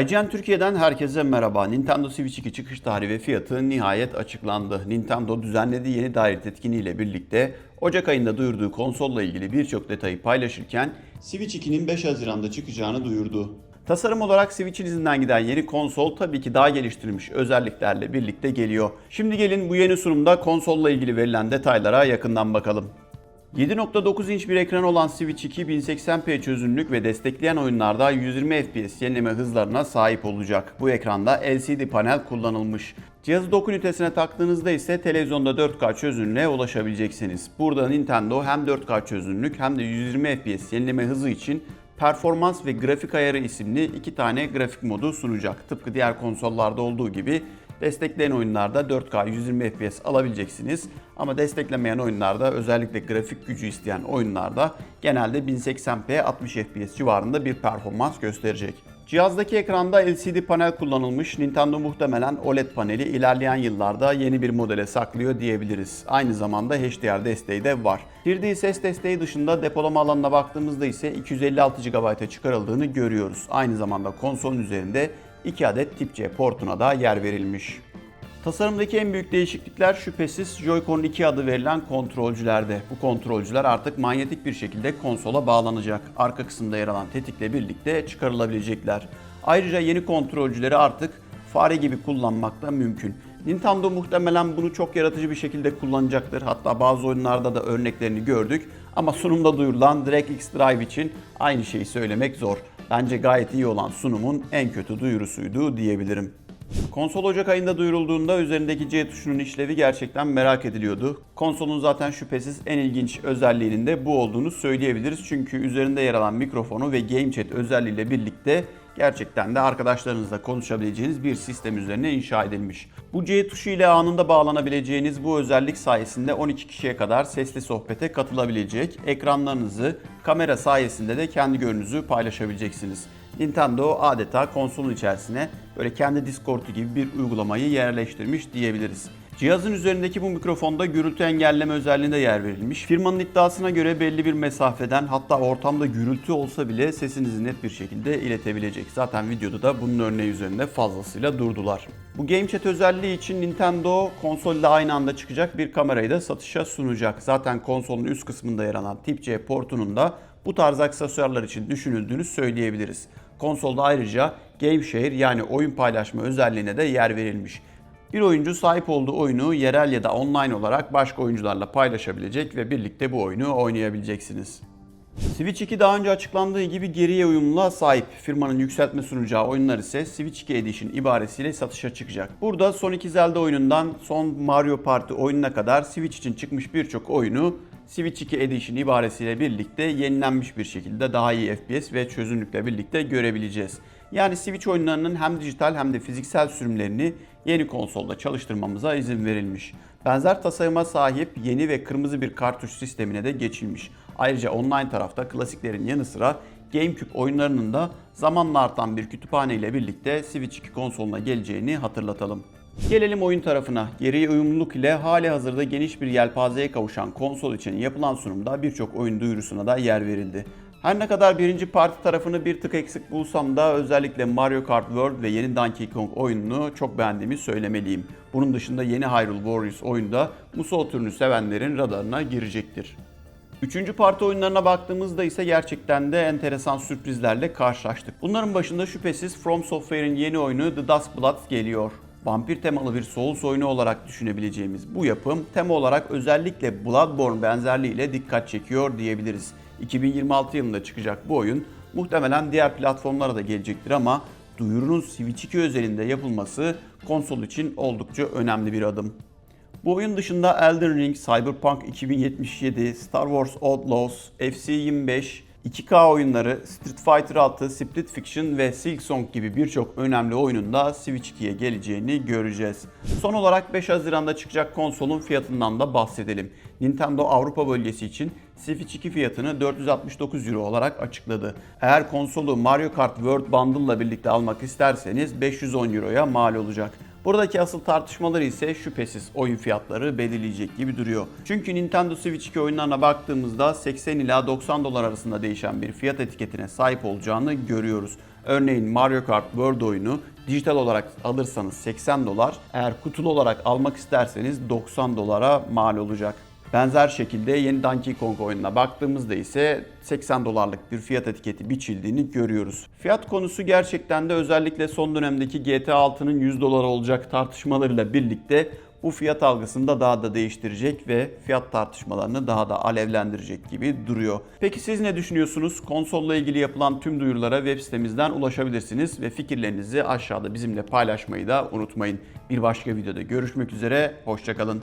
IGN Türkiye'den herkese merhaba. Nintendo Switch 2 çıkış tarihi ve fiyatı nihayet açıklandı. Nintendo düzenlediği yeni davet etkinliğiyle birlikte Ocak ayında duyurduğu konsolla ilgili birçok detayı paylaşırken Switch 2'nin 5 Haziran'da çıkacağını duyurdu. Tasarım olarak Switch'in izinden giden yeni konsol tabii ki daha geliştirilmiş özelliklerle birlikte geliyor. Şimdi gelin bu yeni sunumda konsolla ilgili verilen detaylara yakından bakalım. 7.9 inç bir ekran olan Switch 2 1080p çözünürlük ve destekleyen oyunlarda 120 FPS yenileme hızlarına sahip olacak. Bu ekranda LCD panel kullanılmış. Cihazı doku ünitesine taktığınızda ise televizyonda 4K çözünürlüğe ulaşabileceksiniz. Burada Nintendo hem 4K çözünürlük hem de 120 FPS yenileme hızı için Performans ve Grafik Ayarı isimli iki tane grafik modu sunacak. Tıpkı diğer konsollarda olduğu gibi Destekleyen oyunlarda 4K 120 FPS alabileceksiniz. Ama desteklemeyen oyunlarda özellikle grafik gücü isteyen oyunlarda genelde 1080p 60 FPS civarında bir performans gösterecek. Cihazdaki ekranda LCD panel kullanılmış. Nintendo muhtemelen OLED paneli ilerleyen yıllarda yeni bir modele saklıyor diyebiliriz. Aynı zamanda HDR desteği de var. 3D ses desteği dışında depolama alanına baktığımızda ise 256 GB'a çıkarıldığını görüyoruz. Aynı zamanda konsolun üzerinde 2 adet tip C portuna da yer verilmiş. Tasarımdaki en büyük değişiklikler şüphesiz Joy-Con 2 adı verilen kontrolcülerde. Bu kontrolcüler artık manyetik bir şekilde konsola bağlanacak. Arka kısımda yer alan tetikle birlikte çıkarılabilecekler. Ayrıca yeni kontrolcüleri artık fare gibi kullanmak da mümkün. Nintendo muhtemelen bunu çok yaratıcı bir şekilde kullanacaktır. Hatta bazı oyunlarda da örneklerini gördük. Ama sunumda duyurulan DirectX Drive için aynı şeyi söylemek zor. Bence gayet iyi olan sunumun en kötü duyurusuydu diyebilirim. Konsol Ocak ayında duyurulduğunda üzerindeki C tuşunun işlevi gerçekten merak ediliyordu. Konsolun zaten şüphesiz en ilginç özelliğinin de bu olduğunu söyleyebiliriz. Çünkü üzerinde yer alan mikrofonu ve Game Chat özelliğiyle birlikte gerçekten de arkadaşlarınızla konuşabileceğiniz bir sistem üzerine inşa edilmiş. Bu C tuşu ile anında bağlanabileceğiniz bu özellik sayesinde 12 kişiye kadar sesli sohbete katılabilecek, ekranlarınızı kamera sayesinde de kendi görünüzü paylaşabileceksiniz. Nintendo adeta konsolun içerisine böyle kendi Discord'u gibi bir uygulamayı yerleştirmiş diyebiliriz. Cihazın üzerindeki bu mikrofonda gürültü engelleme özelliğinde yer verilmiş. Firmanın iddiasına göre belli bir mesafeden hatta ortamda gürültü olsa bile sesinizi net bir şekilde iletebilecek. Zaten videoda da bunun örneği üzerinde fazlasıyla durdular. Bu Game Chat özelliği için Nintendo konsolle aynı anda çıkacak bir kamerayı da satışa sunacak. Zaten konsolun üst kısmında yer alan Tip C portunun da bu tarz aksesuarlar için düşünüldüğünü söyleyebiliriz. Konsolda ayrıca Game Share yani oyun paylaşma özelliğine de yer verilmiş. Bir oyuncu sahip olduğu oyunu yerel ya da online olarak başka oyuncularla paylaşabilecek ve birlikte bu oyunu oynayabileceksiniz. Switch 2 daha önce açıklandığı gibi geriye uyumluluğa sahip. Firmanın yükseltme sunacağı oyunlar ise Switch 2 Edition ibaresiyle satışa çıkacak. Burada Sonic Zelda oyunundan son Mario Party oyununa kadar Switch için çıkmış birçok oyunu Switch 2 Edition ibaresiyle birlikte yenilenmiş bir şekilde daha iyi FPS ve çözünürlükle birlikte görebileceğiz. Yani Switch oyunlarının hem dijital hem de fiziksel sürümlerini yeni konsolda çalıştırmamıza izin verilmiş. Benzer tasarıma sahip yeni ve kırmızı bir kartuş sistemine de geçilmiş. Ayrıca online tarafta klasiklerin yanı sıra GameCube oyunlarının da zamanla artan bir kütüphane ile birlikte Switch 2 konsoluna geleceğini hatırlatalım. Gelelim oyun tarafına. Geriye uyumluluk ile hali hazırda geniş bir yelpazeye kavuşan konsol için yapılan sunumda birçok oyun duyurusuna da yer verildi. Her ne kadar birinci parti tarafını bir tık eksik bulsam da özellikle Mario Kart World ve yeni Donkey Kong oyununu çok beğendiğimi söylemeliyim. Bunun dışında yeni Hyrule Warriors oyunda Musou türünü sevenlerin radarına girecektir. Üçüncü parti oyunlarına baktığımızda ise gerçekten de enteresan sürprizlerle karşılaştık. Bunların başında şüphesiz From Software'in yeni oyunu The Dusk Blood geliyor. Vampir temalı bir Souls oyunu olarak düşünebileceğimiz bu yapım tema olarak özellikle Bloodborne benzerliğiyle dikkat çekiyor diyebiliriz. 2026 yılında çıkacak bu oyun muhtemelen diğer platformlara da gelecektir ama duyurunun Switch 2 özelinde yapılması konsol için oldukça önemli bir adım. Bu oyun dışında Elden Ring, Cyberpunk 2077, Star Wars Outlaws, FC 25, 2K oyunları, Street Fighter 6, Split Fiction ve Silksong gibi birçok önemli oyunun da Switch 2'ye geleceğini göreceğiz. Son olarak 5 Haziran'da çıkacak konsolun fiyatından da bahsedelim. Nintendo Avrupa bölgesi için Switch 2 fiyatını 469 Euro olarak açıkladı. Eğer konsolu Mario Kart World Bundle ile birlikte almak isterseniz 510 Euro'ya mal olacak. Buradaki asıl tartışmaları ise şüphesiz oyun fiyatları belirleyecek gibi duruyor. Çünkü Nintendo Switch 2 oyunlarına baktığımızda 80 ila 90 dolar arasında değişen bir fiyat etiketine sahip olacağını görüyoruz. Örneğin Mario Kart World oyunu dijital olarak alırsanız 80 dolar, eğer kutulu olarak almak isterseniz 90 dolara mal olacak. Benzer şekilde yeni Donkey Kong oyununa baktığımızda ise 80 dolarlık bir fiyat etiketi biçildiğini görüyoruz. Fiyat konusu gerçekten de özellikle son dönemdeki GTA 6'nın 100 dolar olacak tartışmalarıyla birlikte bu fiyat algısını da daha da değiştirecek ve fiyat tartışmalarını daha da alevlendirecek gibi duruyor. Peki siz ne düşünüyorsunuz? Konsolla ilgili yapılan tüm duyurulara web sitemizden ulaşabilirsiniz ve fikirlerinizi aşağıda bizimle paylaşmayı da unutmayın. Bir başka videoda görüşmek üzere, hoşçakalın.